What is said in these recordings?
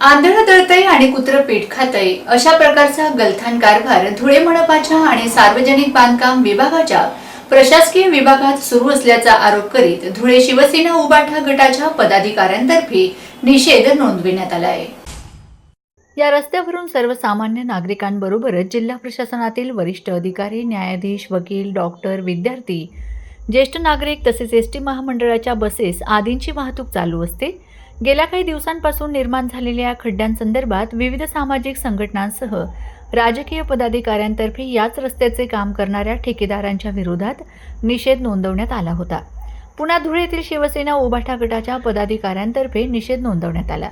आंधळ दळतय आणि कुत्र पीठ खातय अशा प्रकारचा गलथान कारभार धुळे मनपाच्या आणि सार्वजनिक बांधकाम विभागाच्या प्रशासकीय विभागात सुरू असल्याचा आरोप करीत धुळे शिवसेना उबाठा गटाच्या पदाधिकाऱ्यांतर्फे निषेध नोंदविण्यात आला आहे या रस्त्यावरून सर्वसामान्य नागरिकांबरोबरच जिल्हा प्रशासनातील वरिष्ठ अधिकारी न्यायाधीश वकील डॉक्टर विद्यार्थी ज्येष्ठ नागरिक तसेच एस टी महामंडळाच्या बसेस आदींची वाहतूक चालू असते. गेल्या काही दिवसांपासून निर्माण झालेल्या खड्ड्यांसंदर्भात विविध सामाजिक संघटनांसह राजकीय पदाधिकाऱ्यांतर्फे याच रस्त्याचे काम करणाऱ्या ठेकेदारांच्या विरोधात निषेध नोंदवण्यात आला होता. पुन्हा धुळे येथील शिवसेना उभाठा गटाच्या पदाधिकाऱ्यांतर्फे निषेध नोंदवण्यात आला.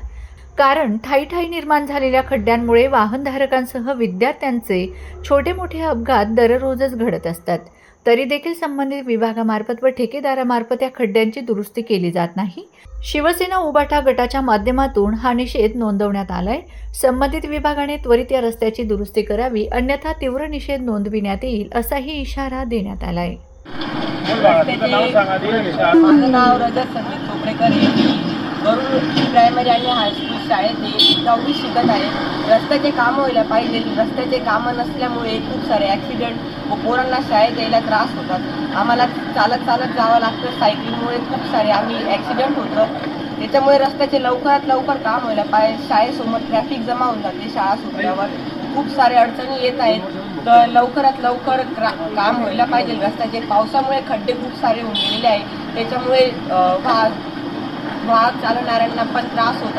कारण ठाई ठाई निर्माण झालेल्या खड्ड्यांमुळे वाहनधारकांसह विद्यार्थ्यांचे छोटे मोठे अपघात दररोजच घडत असतात. तरी देखील संबंधित विभागामार्फत व ठेकेदारामार्फत या खड्ड्यांची दुरुस्ती केली जात नाही. शिवसेना उबाठा गटाच्या माध्यमातून हा निषेध नोंदवण्यात आलाय. संबंधित विभागाने त्वरित या रस्त्याची दुरुस्ती करावी अन्यथा तीव्र निषेध नोंदविण्यात येईल असाही इशारा देण्यात आलाय. आहे. प्रायमरी आणि हायस्कूल शाळेत आहे शिकत आहे. रस्त्याचे कामं व्हायला पाहिजे. रस्त्याचे कामं नसल्यामुळे खूप सारे ॲक्सिडेंट व पोरांना शाळेत यायला त्रास होतात. आम्हाला चालत चालत जावं लागतं सायकलिंगमुळे खूप सारे आम्ही ॲक्सिडेंट होतं. त्याच्यामुळे रस्त्याचे लवकरात लवकर काम व्हायला पाहिजे. शाळेसमोर ट्रॅफिक जमा होऊन जाते शाळा सुटल्यावर. खूप सारे अडचणी येत आहेत. तर लवकरात लवकर काम व्हायला पाहिजे. रस्त्याचे पावसामुळे खड्डे खूप सारे होऊन गेलेले आहे त्याच्यामुळे अं, वाहक वाहक चालवणाऱ्यांना पण त्रास होतो